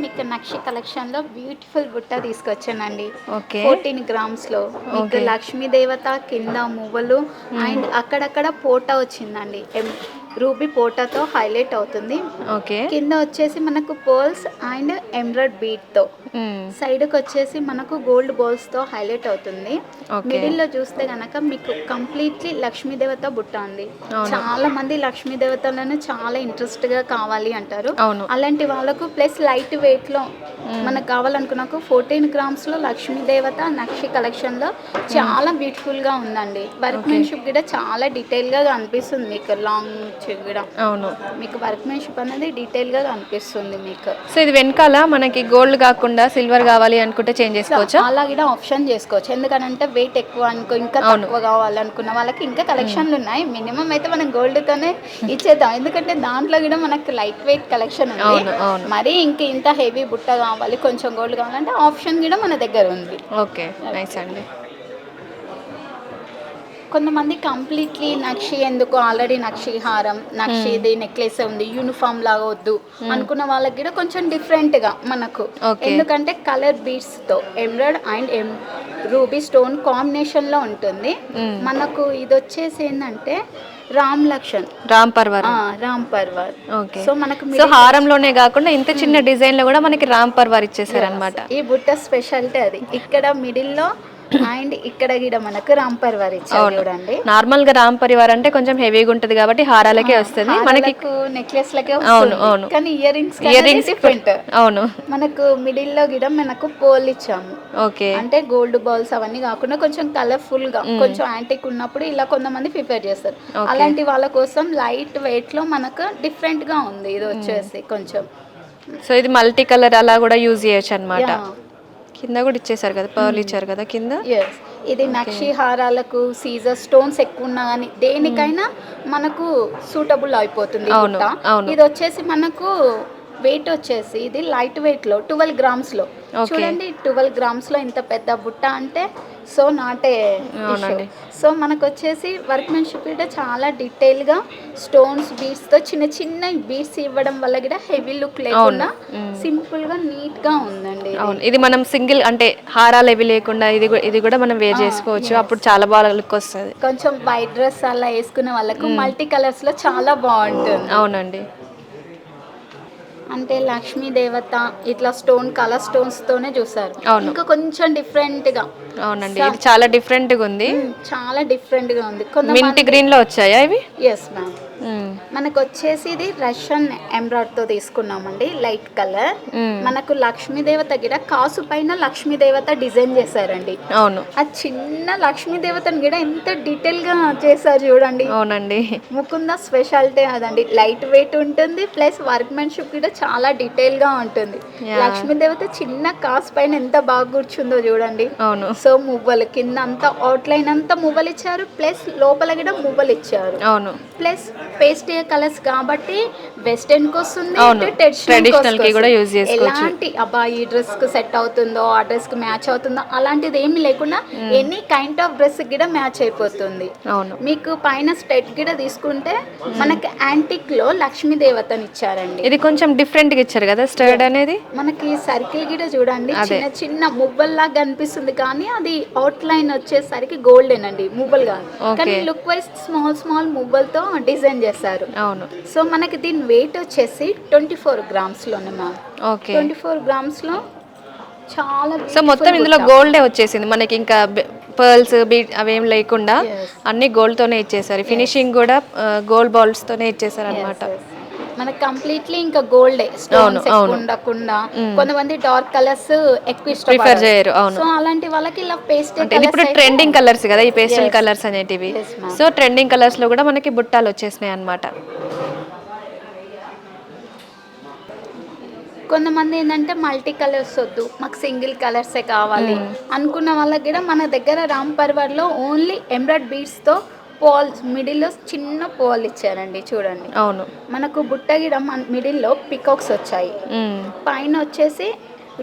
మీకు నక్షి కలెక్షన్లో బ్యూటిఫుల్ బుట్ట తీసుకొచ్చానండి. ఓకే. ఫోర్టీన్ గ్రామ్స్లో మీకు. లక్ష్మీ దేవత కింద మువ్వలు అండ్ అక్కడక్కడ పోటా వచ్చిందండి. రూబీ పోటాతో హైలైట్ అవుతుంది. ఓకే. కింద వచ్చేసి మనకు పోల్స్ అండ్ ఎంబ్రాయిడ్ బీట్తో. సైడ్కి వచ్చేసి మనకు గోల్డ్ బాల్స్తో హైలైట్ అవుతుంది. మిడిల్లో చూస్తే గనక మీకు కంప్లీట్లీ లక్ష్మీ దేవత బుట్ట ఉంది. చాలా మంది లక్ష్మీ దేవతలను చాలా ఇంట్రెస్ట్గా కావాలి అంటారు. అలాంటి వాళ్ళకు ప్లస్ లైట్ వెయిట్లో మనకు కావాలనుకున్నాకు ఫోర్టీన్ గ్రామ్స్లో లక్ష్మీ దేవత నక్షి కలెక్షన్లో చాలా బ్యూటిఫుల్గా ఉందండి. వర్క్మెన్షిప్ కూడా చాలా డీటెయిల్గా కనిపిస్తుంది మీకు. లాంగ్ కూడా అవును. మీకు వర్క్మెన్షిప్ అనేది డీటెయిల్గా కనిపిస్తుంది మీకు. సో ఇది వెనకాల మనకి గోల్డ్ కాకుండా సిల్వర్ కావాలి అనుకుంటే చేంజ్ చేసుకోవచ్చా? అలా కూడా ఆప్షన్ చేసుకోవచ్చు. ఎందుకంటే వెయిట్ ఎక్కువ అనుకో ఇంకా. తక్కువ కావాలనుకున్న వాళ్ళకి ఇంకా కలెక్షన్లు ఉన్నాయి. మినిమం అయితే మనం గోల్డ్ తోనే ఇచ్చేద్దాం. ఎందుకంటే దాంట్లో కూడా మనకు లైట్ వెయిట్ కలెక్షన్ ఉంది. మరి ఇంక ఇంత హెవీ బుట్ట కావాలి కొంచెం గోల్డ్ కావాలంటే ఆప్షన్ కూడా మన దగ్గర ఉంది. ఓకే. నైస్ అండి. కొంతమంది కంప్లీట్లీ నక్షి ఎందుకు? ఆల్రెడీ నక్షి హారం నక్షిది నెక్లెస్ ఉంది యూనిఫామ్ లాగా వద్దు అనుకున్న వాళ్ళకి కూడా కొంచెం డిఫరెంట్గా మనకు. ఎందుకంటే కలర్ బీడ్స్తో emerald and M ruby stone కాంబినేషన్లో ఉంటుంది. Mm. మనకు ఇది వచ్చేసి ఏంటంటే రామ్ లక్ష్మణ్. రామ్ పర్వర్. రామ్ పర్వర్. ఓకే సో మనకు సో హారంలోనే కాకుండా ఇంత చిన్న డిజైన్లో కూడా మనకి రామ్ పర్వర్ ఇచ్చేసారు అనమాట ఈ బుట్ట స్పెషాలిటీ అది. ఇక్కడ మిడిల్లో అండ్ ఇక్కడ కూడా మనకు రామ్ పర్వర్ ఇచ్చారు. చూడండి. నార్మల్గా రామ్ పరివార్ అంటే కొంచెం హెవీగా ఉంటది కాబట్టి హారాలకే వస్తుంది. మనకి నెక్లెస్ లకే అవును, అవును. కానీ ear rings ear rings different అవును. మనకు మిడిల్లో గిడ మనకు పోల్ ఇచ్చాము. ఓకే. అంటే గోల్డ్ బాల్స్ అవన్నీ కాకుండా కొంచెం కలర్ఫుల్గా కొంచెం యాంటిక్ ఉన్నప్పుడు ఇలా కొంతమంది ప్రిపేర్ చేస్తారు. అలాంటి వాళ్ళ కోసం లైట్ వెయిట్లో మనకు డిఫరెంట్గా ఉంది. ఇది వచ్చేసి కొంచెం. సో ఇది మల్టీ కలర్ అలా కూడా యూజ్ చేయొచ్చు అనమాట. కింద కూడా ఇచ్చేసారు కదా పర్ల్ ఇచ్చారు కదా కింద? ఇది నక్షి హారాలకు సీజర్ స్టోన్స్ ఎక్కువ ఉన్నా కానీ దేనికైనా మనకు సూటబుల్ అయిపోతుంది. ఇది వచ్చేసి మనకు వెయిట్ వచ్చేసి ఇది లైట్ వెయిట్లో ట్వెల్వ్ గ్రామ్స్లో. Okay. చూడండి ట్వెల్వ్ గ్రామ్స్లో ఇంత పెద్ద బుట్ట అంటే సో నాట్. సో మనకు వచ్చేసి వర్క్మెన్షిప్ కూడా చాలా డీటెయిల్గా స్టోన్స్ బీడ్స్తో చిన్న చిన్న బీడ్స్ ఇవ్వడం వల్ల కూడా హెవీ లుక్ లేకుండా సింపుల్గా నీట్గా ఉందండి ఇది. అవును. ఇది మనం సింగిల్ అంటే హారాలు ఇవి లేకుండా ఇది ఇది కూడా మనం వేర్ చేసుకోవచ్చు. అప్పుడు చాలా బాగా లుక్ వస్తుంది. కొంచెం వైట్ డ్రెస్ అలా వేసుకునే వాళ్ళకు మల్టీ కలర్స్లో చాలా బాగుంటుంది. అవునండి. అంటే లక్ష్మీ దేవత ఇట్లా స్టోన్ కలర్ స్టోన్స్ తోనే చూసారు. ఇంకా కొంచెం డిఫరెంట్గా. అవునండి ఇది చాలా డిఫరెంట్గా ఉంది. చాలా డిఫరెంట్గా ఉంది. మింట్ గ్రీన్లో వచ్చాయా ఇవి? Yes ma'am. మనకు వచ్చేసి ఇది రష్యన్ ఎంబ్రాయిడ్తో తీసుకున్నామండి లైట్ కలర్. మ్మ్. మనకు లక్ష్మీ దేవత గిడ కాసు పైన లక్ష్మీ దేవత డిజైన్ చేశారండి. అవును. ఆ చిన్న లక్ష్మీ దేవతను కూడా ఎంత డీటెయిల్గా చేశారు చూడండి. అవునండి. ముకుంద స్పెషాలిటీ అదండి. లైట్ వెయిట్ ఉంటుంది ప్లస్ వర్క్మెన్షిప్ కూడా చాలా డీటెయిల్గా ఉంటుంది. లక్ష్మీ దేవత చిన్న కాస్ పైన ఎంత బాగా కూర్చుందో చూడండి. అవును. సో మువ్వలు కింద అంతా అవుట్లైన్ అంతా మువ్వలు ఇచ్చారు ప్లస్ లోపల కూడా మువ్వలు ఇచ్చారు అవును. ప్లస్ పేస్ట్ కలర్స్ కాబట్టి వెస్టర్న్కి వస్తుంది అవును. ఇటు traditional Traditional కి. కూడా చేసుకోవచ్చు. ఎలాంటి అబ్బా ఈ డ్రెస్కు సెట్ అవుతుందో ఆ డ్రెస్కి మ్యాచ్ అవుతుందో అలాంటిది ఏమీ లేకుండా ఎనీ కైండ్ ఆఫ్ డ్రెస్ కూడా మ్యాచ్ అయిపోతుంది అవును మీకు పైన స్టెట్ గిడ తీసుకుంటే మనకి యాంటిక్లో లక్ష్మీ దేవతని ఇచ్చారండి ఇది కొంచెం డిఫరెంట్గా ఇచ్చారు కదా స్టర్డ్ అనేది మనకి సర్కిల్ గిడ చూడండి. చిన్న చిన్న మువ్వల్లాగా కనిపిస్తుంది కానీ అది అవుట్ లైన్ వచ్చేసరికి గోల్డెన్ అండి మువ్వలు కాదు. కానీ లుక్ వైజ్ స్మాల్ స్మాల్ మువ్వలతో డిజైన్ చేశారు. అవును. సో మనకి దీని వెయిట్ వచ్చేసి twenty four grams ma'am okay. Twenty four గ్రామ్స్లో చాలా సో మొత్తం ఇందులో గోల్డే వచ్చేసింది. మనకి ఇంకా పర్ల్స్ బీట్ అవేం లేకుండా. అన్ని గోల్డ్ తోనే ఇచ్చేసారు ఫినిషింగ్ కూడా గోల్డ్ బాల్స్ తోనే ఇచ్చేసారు అనమాట మనకి కంప్లీట్లీ ఇంకా గోల్డే స్టోన్స్. ఉండకుండా. కొంతమంది డార్క్ కలర్స్ ఎక్కువ ప్రిఫర్ చేయరు అవును. సో అలాంటి వాళ్ళకి ఇలా పేస్ట్ ఇది ఇప్పుడు ట్రెండింగ్ కలర్స్ కదా ఈ పేస్టల్. కలర్స్ అనేటివి. సో ట్రెండింగ్ కలర్స్లో కూడా మనకి బుట్టాలు వచ్చేసినాయి అన్నమాట. కొంతమంది ఏంటంటే మల్టీ కలర్స్ వద్దు మాకు సింగిల్ కలర్సే కావాలి అనుకున్న వాళ్ళకి కూడా మన దగ్గర రామ్ పర్వర్లో ఓన్లీ ఎంబ్రాయిడ్ బీడ్స్తో పోల్స్ మిడిల్లో చిన్న పోల్ ఇచ్చారండి చూడండి. అవును. మనకు బుట్ట గిడ మిడిల్లో పికాక్స్ వచ్చాయి. పైన వచ్చేసి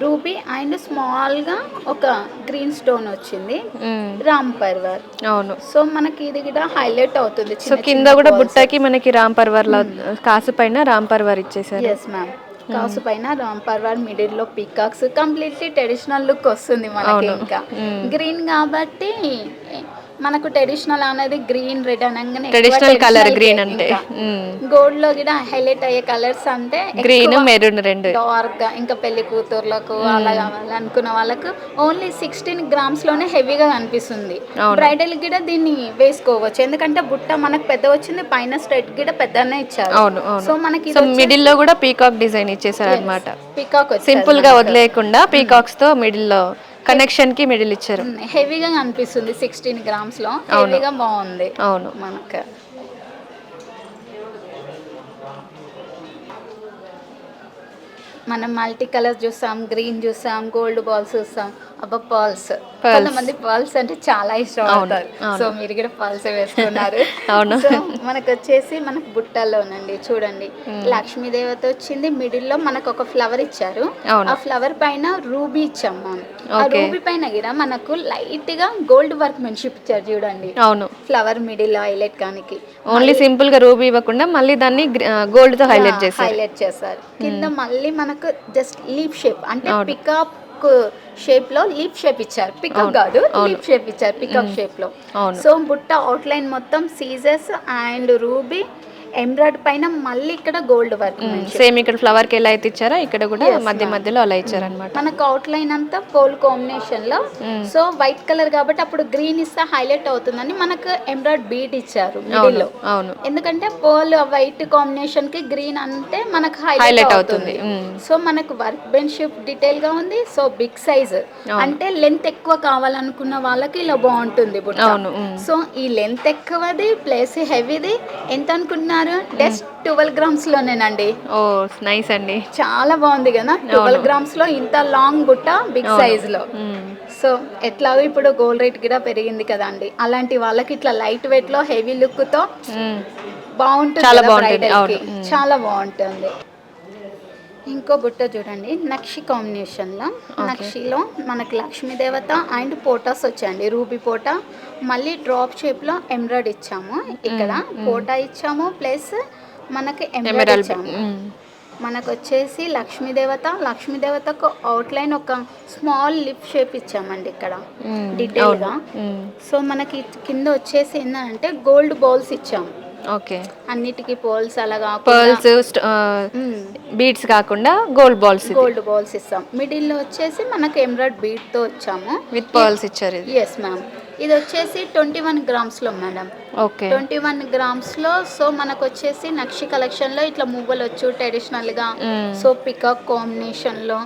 రూబీ అండ్ స్మాల్గా ఒక గ్రీన్ స్టోన్ వచ్చింది. రామ్ పర్వర్. అవును. సో మనకి ఇది కూడా హైలైట్ అవుతుంది సో కింద కూడా బుట్టకి మనకి రామ్ పర్వర్లో కాసు పైన రామ్ పర్వర్ ఇచ్చేసారు ఎస్ మ్యామ్ కాసు పైన రామ్ పర్వార్ మిడిల్లో పికాక్స్. కంప్లీట్లీ ట్రెడిషనల్ లుక్ వస్తుంది మనకి. ఇంకా. గ్రీన్ కాబట్టి మనకు ట్రెడిషనల్ అనేది గ్రీన్ రెడ్ అనగానే ట్రెడిషనల్ కలర్ గ్రీన్ అంటే గోల్డ్లో కూడా హైలైట్ అయ్యే కలర్స్ అంటే గ్రీన్ మెరూన్ రెండు. డార్క్గా ఇంకా పెళ్ళి కూతుర్లకు అలా కావాలి అనుకున్న వాళ్ళకు ఓన్లీ సిక్స్టీన్ గ్రామ్స్లోనే హెవీగా కనిపిస్తుంది. బ్రైడల్ కూడా దీన్ని వేసుకోవచ్చు. ఎందుకంటే బుట్ట మనకు పెద్ద వచ్చింది పైన స్ట్రెట్ కూడా పెద్దనే ఇచ్చారు. సో మనకి మిడిల్లో కూడా పీకాక్ డిజైన్ ఇచ్చేసారు అనమాట పికాక్ సింపుల్గా వదిలేయకుండా పీకాక్స్తో మిడిల్లో కనెక్షన్కి మిడిల్ ఇచ్చారు. హెవీగా కనిపిస్తుంది సిక్స్టీన్ గ్రామ్స్లో. హెవీగా బాగుంది. అవును. మనకు. మనం మల్టీ కలర్ చూసాం గ్రీన్ చూసాం గోల్డ్ బాల్స్ చూసాం అబ్బా పర్ల్స్. కొంతమంది పర్ల్స్ అంటే చాలా ఇష్టం అవుతారు సో మీరు కూడా పర్ల్స్ వేసుకున్నారు. అవును. మనకు వచ్చేసి మనకు బుట్టల్లోనండి చూడండి. లక్ష్మీ దేవత వచ్చింది మిడిల్లో మనకు ఒక ఫ్లవర్ ఇచ్చారు. ఆ ఫ్లవర్ పైన రూబీ ఇచ్చాం మనం. ఆ. రూబీ పైన కూడా మనకు లైట్గా గోల్డ్ వర్క్ మెన్షిప్ ఇచ్చారు చూడండి. అవును. ఫ్లవర్ మిడిల్ హైలైట్ కానికి. ఓన్లీ సింపుల్గా రూబీ ఇవ్వకుండా మళ్ళీ దాన్ని గోల్డ్తో హైలైట్ చేశారు. హైలైట్ చేశారు. కింద మళ్ళీ మనకు జస్ట్ లీఫ్ షేప్ అంటే. పికాక్ షేప్లో లీఫ్ షేప్ ఇచ్చారు. పికాక్ కాదు లీఫ్ షేప్ ఇచ్చారు పికాక్ షేప్లో. అవును. సో బుట్ట అవుట్లైన్ మొత్తం సీజర్స్ అండ్ రూబీ ఎంబ్రాయిడ్ పైన మళ్ళీ ఇక్కడ గోల్డ్ వర్క్ సేమ్ ఇక్కడ ఫ్లవర్కి ఎలా అయితే ఇచ్చారో ఇక్కడ కూడా మధ్య మధ్యలో అలా ఇచ్చారనమాట మనకు అవుట్లైన్ అంతా పోల్ కాంబినేషన్లో. సో వైట్ కలర్ కాబట్టి అప్పుడు గ్రీన్ ఇస్తే హైలైట్ అవుతుందని మనకు ఎంబ్రాయిడ్ బీట్ ఇచ్చారు లో. అవును. ఎందుకంటే పోల్ వైట్ కాంబినేషన్కి గ్రీన్ అంటే మనకు హైలైట్ అవుతుంది. సో మనకు వర్క్ బెంచ్ షేప్ డీటెయిల్గా ఉంది. సో బిగ్ సైజ్ అంటే లెంత్ ఎక్కువ కావాలనుకున్న వాళ్ళకి ఇలా బాగుంటుంది. సో ఈ లెంత్ ఎక్కువది ప్లస్ హెవీది ఎంత అనుకుంటున్నారు? జస్ట్ ట్వెల్వ్ గ్రామ్స్ లోనేనండి. ఓ నైస్ అండి. చాలా బాగుంది కదా ట్వెల్వ్ గ్రామ్స్లో ఇంత లాంగ్ బుట్ట బిగ్ సైజ్లో. సో ఎట్లాగో ఇప్పుడు గోల్డ్ రేట్ కూడా పెరిగింది కదండి. అలాంటి వాళ్ళకి ఇట్లా లైట్ వెయిట్లో హెవీ లుక్తో. బాగుంటుంది. చాలా బాగుంటుంది. ఇంకో బుట్ట చూడండి నక్షి కాంబినేషన్లో నక్షిలో మనకి లక్ష్మీ దేవత అండ్ పోటాస్ వచ్చాయండి. రూబీ పోటా మళ్ళీ డ్రాప్ షేప్లో ఎంబ్రాయిడ్ ఇచ్చాము. ఇక్కడ పోటా ఇచ్చాము ప్లస్ మనకి ఎంబ్రాయిడ్ ఇచ్చాము. మనకు వచ్చేసి లక్ష్మీ దేవత లక్ష్మీ దేవతకు అవుట్లైన్ ఒక స్మాల్ లిప్ షేప్ ఇచ్చామండి ఇక్కడ మ్మ్. డీటెయిల్గా. మ్మ్. సో మనకి కింద వచ్చేసి ఏంటంటే గోల్డ్ బాల్స్ ఇచ్చాము. ఓకే. అన్నిటికీ పోల్స్ అలా కాకుండా పర్ల్స్ బీడ్స్ కాకుండా గోల్డ్ బాల్స్ గోల్డ్ బాల్స్ ఇస్తాం. మిడిల్లో వచ్చేసి మనకి ఎంబ్రాయిడ్ బీట్తో వచ్చాము విత్ పర్ల్స్ ఇచ్చారు ఇది. ఎస్ మ్యామ్ ఇది వచ్చేసి ట్వంటీ వన్ గ్రామ్స్లో మేడం ఓకే. ట్వంటీ వన్ గ్రామ్స్లో సో మనకు వచ్చేసి నక్షి కలెక్షన్లో ఇట్లా మువ్వలు వచ్చు ట్రెడిషనల్గా. మ్మ్. సో పికాక్ కాంబినేషన్లో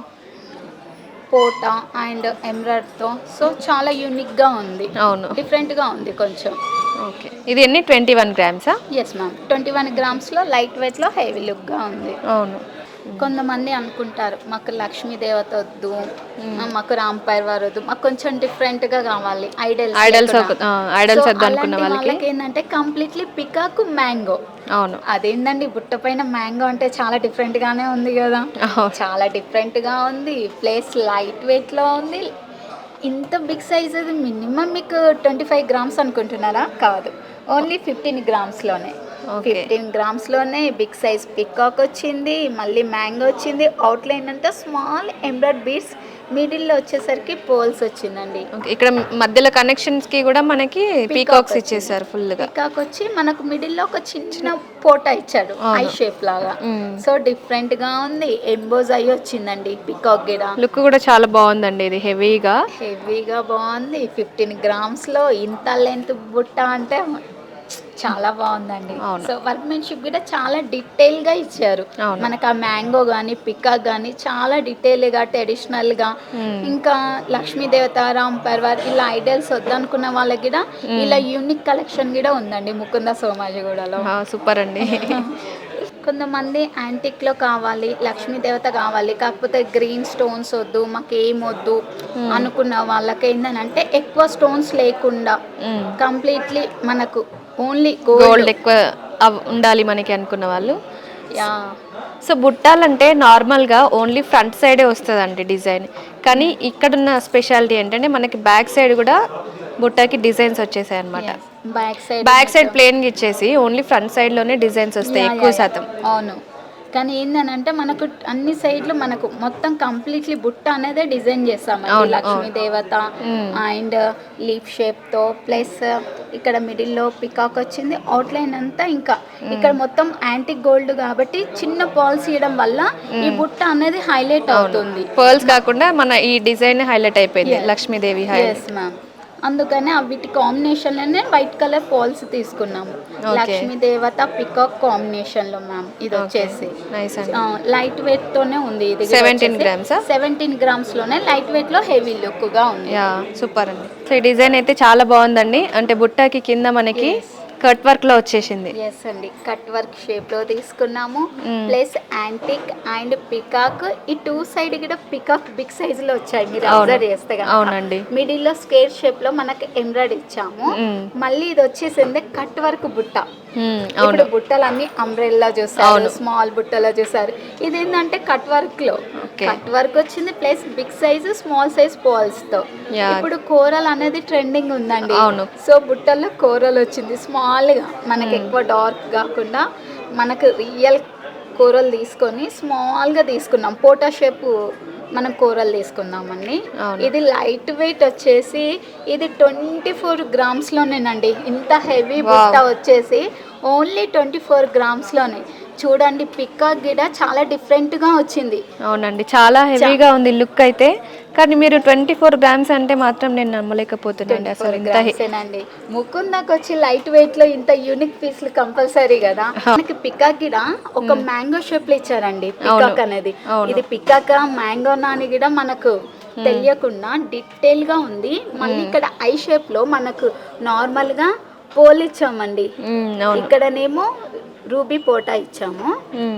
పోటా అండ్ ఎంబ్రాయిడ్తో. సో చాలా యూనిక్గా ఉంది. అవును. డిఫరెంట్గా ఉంది కొంచెం. ఓకే. ఇది ఎన్ని? ట్వంటీ వన్ గ్రామ్సా? ఎస్ మ్యామ్ ట్వంటీ వన్ గ్రామ్స్లో లైట్ వెయిట్లో హెవీ లుక్గా ఉంది. అవును. కొంతమంది అనుకుంటారు మాకు లక్ష్మీ దేవత వద్దు మాకు రామ్ పైర్వార్ వద్దు మాకు కొంచెం డిఫరెంట్గా కావాలి ఐడల్స్ ఐడల్స్ ఐడల్స్ అనుకున్న వాళ్ళకి? ఏంటంటే కంప్లీట్లీ పికాక్ మ్యాంగో. అవును. అదేందండి బుట్ట పైన మ్యాంగో అంటే చాలా డిఫరెంట్ గానే ఉంది కదా. చాలా డిఫరెంట్గా ఉంది ప్లస్ లైట్ వెయిట్లో ఉంది ఇంత బిగ్ సైజ్ అది మినిమం మీకు ట్వంటీ ఫైవ్ గ్రామ్స్ అనుకుంటున్నారా? కాదు. ఓన్లీ ఫిఫ్టీన్ గ్రామ్స్లోనే Okay. ఫిఫ్టీన్ గ్రామ్స్లోనే బిగ్ సైజ్ పికాక్ వచ్చింది మళ్ళీ మ్యాంగో వచ్చింది అవుట్ లైన్ అంతా స్మాల్ ఎంబ్రాయిడ్ బీడ్స్ మిడిల్లో వచ్చేసరికి పోల్స్ వచ్చిందండి. ఇక్కడ మధ్యలో కనెక్షన్స్కి కూడా మనకి పీకాక్స్ ఇచ్చేసారు ఫుల్గా పికాక్ వచ్చి మనకు మిడిల్లో ఒక చిన్న పోటా ఇచ్చాడు ఐ షేప్ లాగా. సో డిఫరెంట్గా ఉంది. ఎంబోజ్ అయ్యి వచ్చిందండి పికాక్ గిడ. లుక్ కూడా చాలా బాగుందండి ఇది హెవీగా హెవీగా బాగుంది. ఫిఫ్టీన్ గ్రామ్స్లో ఇంత లెంత్ బుట్ట అంటే చాలా బాగుందండి. సో వర్క్మెన్షిప్ కూడా చాలా డీటెయిల్గా ఇచ్చారు. మనకు ఆ మ్యాంగో గానీ పికాక్ గానీ చాలా డీటెయిల్గా ట్రెడిషనల్గా ఇంకా లక్ష్మీ దేవత రామ్ పర్వార్ ఇలా ఐడల్స్ వద్దనుకున్న వాళ్ళకి కూడా ఇలా యూనిక్ కలెక్షన్ కూడా ఉందండి ముకుంద సోమాజిగూడలో. సూపర్ అండి కొంతమంది యాంటిక్లో కావాలి లక్ష్మీ దేవత కావాలి కాకపోతే గ్రీన్ స్టోన్స్ వద్దు మాకు ఏం వద్దు అనుకున్న వాళ్ళకి ఏంటంటే ఎక్కువ స్టోన్స్ లేకుండా. కంప్లీట్లీ మనకు ఓన్లీ గోల్డ్. ఎక్కువ ఉండాలి మనకి అనుకున్న వాళ్ళు. సో బుట్టాలంటే నార్మల్గా ఓన్లీ ఫ్రంట్ సైడే వస్తుందండి డిజైన్. కానీ ఇక్కడున్న స్పెషాలిటీ ఏంటంటే మనకి బ్యాక్ సైడ్ కూడా బుట్టాకి డిజైన్స్ వచ్చేసాయి అనమాట back side back side plain ఇచ్చేసి ఓన్లీ ఫ్రంట్ సైడ్లోనే డిజైన్స్ వస్తాయి ఎక్కువ శాతం. అవును. కానీ ఏంటంటే మనకు అన్ని సైడ్లు మనకు మొత్తం కంప్లీట్లీ బుట్ట అనేది డిజైన్ చేస్తామండి. అవును, లక్ష్మీ దేవత అండ్ లీఫ్ షేప్తో ప్లస్ ఇక్కడ మిడిల్లో పికాక్ వచ్చింది. అవుట్లైన్ అంతా ఇంకా ఇక్కడ మొత్తం యాంటిక్ గోల్డ్ కాబట్టి చిన్న పాల్స్ ఇవ్వడం వల్ల ఈ బుట్ట అనేది హైలైట్ అవుతుంది. పర్ల్స్ కాకుండా మన ఈ డిజైన్ హైలైట్ అయిపోయింది. లక్ష్మీదేవి మ్యామ్ అందుకని వీటి కాంబినేషన్లోనే వైట్ కలర్ పాల్స్ తీసుకున్నాము లక్ష్మీ దేవత పికాక్ కాంబినేషన్లో మ్యామ్ ఇది వచ్చేసి. లైట్ వెయిట్ తోనే ఉంది ఇది 17 grams ఆ? సెవెంటీన్ గ్రామ్స్లోనే లైట్ వెయిట్లో హెవీ లుక్గా ఉంది. సూపర్ అండి. సో ఈ డిజైన్ అయితే చాలా బాగుందండి. అంటే బుట్టకి కింద మనకి కట్ వర్క్లో వచ్చేసింది ఎస్ అండి కట్ వర్క్ షేప్లో తీసుకున్నాము. ప్లస్ యాంటిక్ అండ్ పికాక్ ఈ టూ సైడ్ కూడా పికాక్ బిగ్ సైజ్లో వచ్చాయి మీరు. అబ్జర్వ్ చేస్తే అవునండి. మిడిల్లో స్క్వేర్ షేప్లో మనకి ఎంబ్రాయిడ్ ఇచ్చాము. మళ్ళీ ఇది వచ్చేసింది కట్ వర్క్ బుట్ట ఇప్పుడు బుట్టలన్నీ అంబ్రెల్లా చూసారు స్మాల్ బుట్టలో చూసారు ఇది ఏంటంటే కట్ వర్క్లో. కట్ వర్క్ వచ్చింది plus big size small size పాల్స్తో. ఇప్పుడు కూరలు అనేది ట్రెండింగ్ ఉందండి. సో బుట్టల్లో కూరలు వచ్చింది స్మాల్గా. మనకి ఎక్కువ డార్క్ కాకుండా మనకు రియల్ కూరలు తీసుకొని స్మాల్గా తీసుకున్నాం. పోటా షేప్ మనం కూరలు తీసుకున్నామండి అవును. ఇది లైట్ వెయిట్ వచ్చేసి ఇది ట్వంటీ ఫోర్ గ్రామ్స్ లోనేనండి ఇంత హెవీ బుట్ట వచ్చేసి ఓన్లీ ట్వంటీ ఫోర్ గ్రామ్స్లోనే చూడండి పికాక్ గిడ చాలా డిఫరెంట్గా వచ్చింది. అవునండి చాలా హెవీగా ఉంది లుక్ అయితే. కానీ మీరు ట్వంటీ ఫోర్ గ్రామ్స్ అంటే మాత్రం నేను నమ్మలేకపోతున్నాను అసలు గ్రామ్సేనండి ముకుందాకి వచ్చి లైట్ వెయిట్లో ఇంత యూనిక్ పీస్లు కంపల్సరీ కదా? మనకి పికాక్ గిడ ఒక మ్యాంగో షేప్లో ఇచ్చారండి పికాక్ అనేది. ఇది పికాక్ మ్యాంగో నాని కూడా మనకు తెలియకుండా డీటెయిల్గా ఉంది. మళ్ళీ ఇక్కడ ఐ షేప్లో మనకు నార్మల్గా పోల్ ఇచ్చామండి మ్మ్, అవును. ఇక్కడనేమో రూబీ పోటా ఇచ్చాము.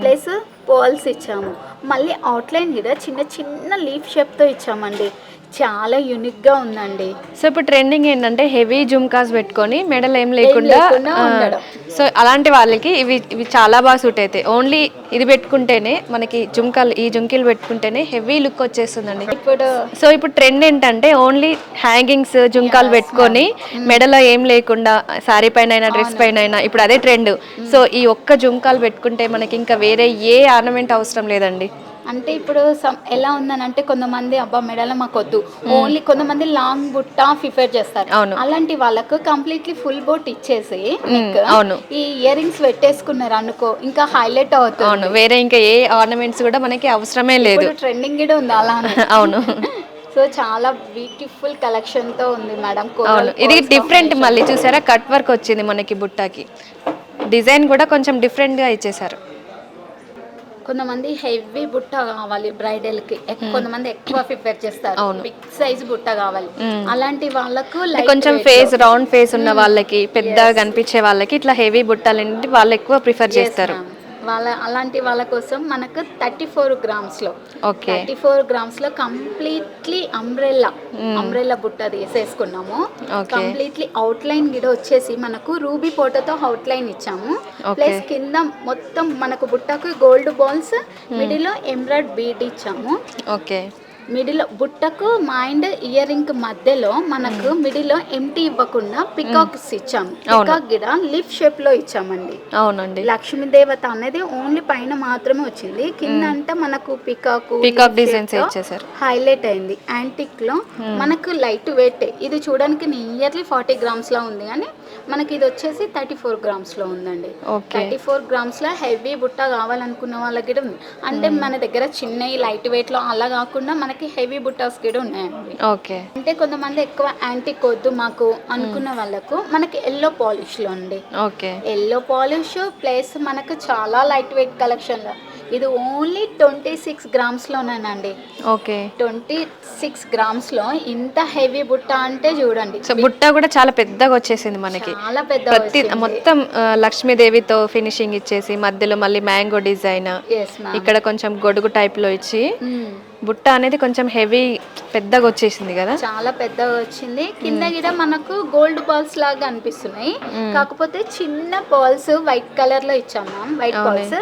ప్లస్ పోల్స్ ఇచ్చాము. మళ్ళీ అవుట్లైన్ కూడా చిన్న చిన్న లీఫ్ షేప్తో ఇచ్చామండి. చాలా యూనిక్గా ఉందండి. సో ఇప్పుడు ట్రెండింగ్ ఏంటంటే హెవీ జుమ్కాస్ పెట్టుకొని మెడల్ ఏం లేకుండా. సో అలాంటి వాళ్ళకి ఇవి ఇవి చాలా బాగా సూట్ అవుతాయి. ఓన్లీ ఇది పెట్టుకుంటేనే మనకి జుమ్కాలు ఈ జుమ్కీలు పెట్టుకుంటేనే హెవీ లుక్ వచ్చేస్తుందండి. సో ఇప్పుడు ట్రెండ్ ఏంటంటే ఓన్లీ హ్యాంగింగ్స్ జుంకాలు పెట్టుకొని మెడలో ఏం లేకుండా శారీ పైన అయినా డ్రెస్ పైన అయినా ఇప్పుడు అదే ట్రెండ్ సో ఈ ఒక్క జుంకాలు పెట్టుకుంటే మనకి ఇంకా వేరే ఏ ఆర్నమెంట్ అవసరం లేదండి. అంటే ఇప్పుడు some- ఎలా ఉందని అంటే కొంతమంది అబ్బా మెడలో మాకు వద్దు ఓన్లీ కొంతమంది లాంగ్ బుట్ట ప్రిఫర్ చేస్తారు. అలాంటి వాళ్ళకు కంప్లీట్లీ ఫుల్ బోట్ ఇచ్చేసి అవును. ఈ ఇయర్ రింగ్స్ పెట్టేసుకున్నారు అనుకో ఇంకా హైలైట్ అవుతుంది. అవును వేరే ఇంకా ఏ ఆర్నమెంట్స్ కూడా మనకి అవసరమే లేదు. ట్రెండింగ్ కూడా ఉంది అలానే అవును. సో చాలా బ్యూటిఫుల్ కలెక్షన్తో ఉంది మేడం అవును. ఇది డిఫరెంట్ మళ్ళీ చూసారా? కట్ వర్క్ వచ్చింది మనకి బుట్టాకి. డిజైన్ కూడా కొంచెం డిఫరెంట్గా ఇచ్చేసారు కొంతమంది హెవీ బుట్ట కావాలి బ్రైడల్కి కొంతమంది ఎక్కువ ప్రిపేర్ చేస్తారు. బిగ్ సైజ్ బుట్ట కావాలి. అలాంటి వాళ్ళకు కొంచెం ఫేస్ రౌండ్ ఫేస్ ఉన్న వాళ్ళకి పెద్దగా కనిపించే వాళ్ళకి ఇట్లా హెవీ బుట్టాలంటే వాళ్ళు ఎక్కువ ప్రిఫర్ చేస్తారు. వాళ్ళ అలాంటి వాళ్ళ కోసం మనకు థర్టీ ఫోర్ గ్రామ్స్లో. ఓకే. థర్టీ ఫోర్ గ్రామ్స్లో కంప్లీట్లీ అంబ్రెల్లా అంబ్రెల్లా బుట్ట తీసేసుకున్నాము. కంప్లీట్లీ అవుట్ లైన్ గిడ వచ్చేసి మనకు రూబీ పోటతో అవుట్ లైన్ ఇచ్చాము. ప్లస్ కింద మొత్తం మనకు బుట్టకు గోల్డ్ బాల్స్ మిడిల్లో ఎంబ్రాయిడ్ బీడ్ ఇచ్చాము. ఓకే. మిడిల్ బుట్టకు మైండ్ ఇయర్ రింగ్ మధ్యలో మనకు మిడిల్లో ఎంటీ ఇవ్వకుండా పికాక్స్ ఇచ్చాము పికాక్ గిడ లీఫ్ షేప్లో ఇచ్చామండి. అవునండి. లక్ష్మీ దేవత అనేది ఓన్లీ పైన మాత్రమే వచ్చింది. కింద అంతా మనకు పికాక్ Peacock designs ఇచ్చేసారు. హైలైట్ అయింది. యాంటిక్లో మనకు లైట్ వెయిట్. ఇది చూడడానికి నియర్లీ ఫార్టీ గ్రామ్స్లో ఉంది కానీ మనకి ఇది వచ్చేసి థర్టీ ఫోర్ గ్రామ్స్లో ఉందండి థర్టీ ఫోర్ గ్రామ్స్లో హెవీ బుట్ట కావాలనుకున్న వాళ్ళకి కూడా ఉంది. అంటే మన దగ్గర చిన్నవి లైట్ వెయిట్లో అలా కాకుండా మనకి హెవీ బుట్టాస్ కూడా ఉన్నాయండి. ఓకే. అంటే కొంతమంది ఎక్కువ యాంటిక్ వద్దు మాకు అనుకున్న వాళ్ళకు మనకి ఎల్లో పాలిష్లో అండి. ఓకే. ఎల్లో పాలిష్ ప్లస్ మనకు చాలా లైట్ వెయిట్ కలెక్షన్ ఇది ఓన్లీ ట్వంటీ సిక్స్ గ్రామ్స్ లోనేనండి ఓకే. ట్వంటీ సిక్స్ గ్రామ్స్లో ఇంత హెవీ బుట్ట అంటే చూడండి. సో బుట్ట కూడా చాలా పెద్దగా వచ్చేసింది మనకి. చాలా పెద్ద ప్రతి మొత్తం లక్ష్మీదేవితో ఫినిషింగ్ ఇచ్చేసి మధ్యలో మళ్ళీ మ్యాంగో డిజైన్. ఇక్కడ కొంచెం గొడుగు టైప్లో ఇచ్చి బుట్ట అనేది కొంచెం హెవీ పెద్దగా వచ్చేసింది కదా? చాలా పెద్దగా వచ్చింది. కింద గిడ మనకు గోల్డ్ బాల్స్ లాగా అనిపిస్తున్నాయి. కాకపోతే చిన్న బాల్స్ వైట్ కలర్లో ఇచ్చాం మ్యామ్. వైట్. బాల్స్.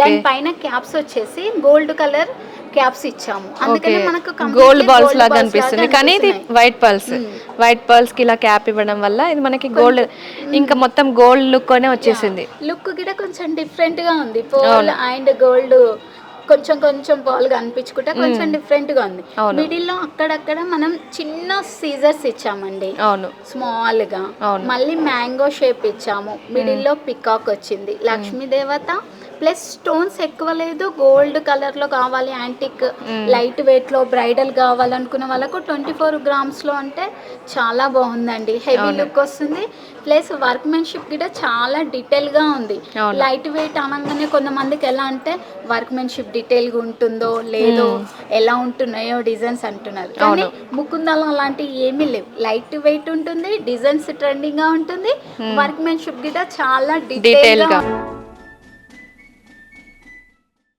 దాని పైన క్యాప్స్ వచ్చేసి గోల్డ్ కలర్ క్యాప్స్ ఇచ్చాము. అందుకని మనకు గోల్డ్ బాల్స్ లాగా అనిపిస్తుంది. కానీ ఇది వైట్ పర్ల్స్ వైట్ పర్ల్స్కి ఇలా క్యాప్ ఇవ్వడం వల్ల ఇది మనకి గోల్డ్ ఇంకా మొత్తం గోల్డ్ లుక్ అనే వచ్చేసింది. లుక్ కూడా కొంచెం డిఫరెంట్గా ఉంది. పోల్ అండ్ గోల్డ్ కొంచెం కొంచెం పాలుగా అనిపించుకుంటే కొంచెం డిఫరెంట్గా ఉంది. మిడిల్లో అక్కడక్కడ మనం చిన్న సీజర్స్ ఇచ్చామండి. అవును. స్మాల్గా. మళ్ళీ మ్యాంగో షేప్ ఇచ్చాము. మిడిల్లో పికాక్ వచ్చింది. లక్ష్మీ దేవత ప్లస్ స్టోన్స్ ఎక్కువ లేదు. గోల్డ్ కలర్లో కావాలి యాంటిక్ లైట్ వెయిట్లో బ్రైడల్ కావాలనుకున్న వాళ్ళకు ట్వంటీ ఫోర్ గ్రామ్స్లో అంటే చాలా బాగుందండి. హెవీ లుక్ వస్తుంది. ప్లస్ వర్క్మెన్షిప్ కూడా చాలా డీటెయిల్గా ఉంది. లైట్ వెయిట్ అనగానే కొంతమందికి ఎలా అంటే వర్క్మెన్షిప్ డీటెయిల్గా ఉంటుందో లేదో ఎలా ఉంటున్నాయో డిజైన్స్ అంటున్నారు. కానీ ముకుందాలు అలాంటివి ఏమీ లేవు. లైట్ వెయిట్ ఉంటుంది డిజైన్స్ ట్రెండింగ్గా ఉంటుంది వర్క్మెన్షిప్ కూడా చాలా Detail డీటెయిల్గా. గా.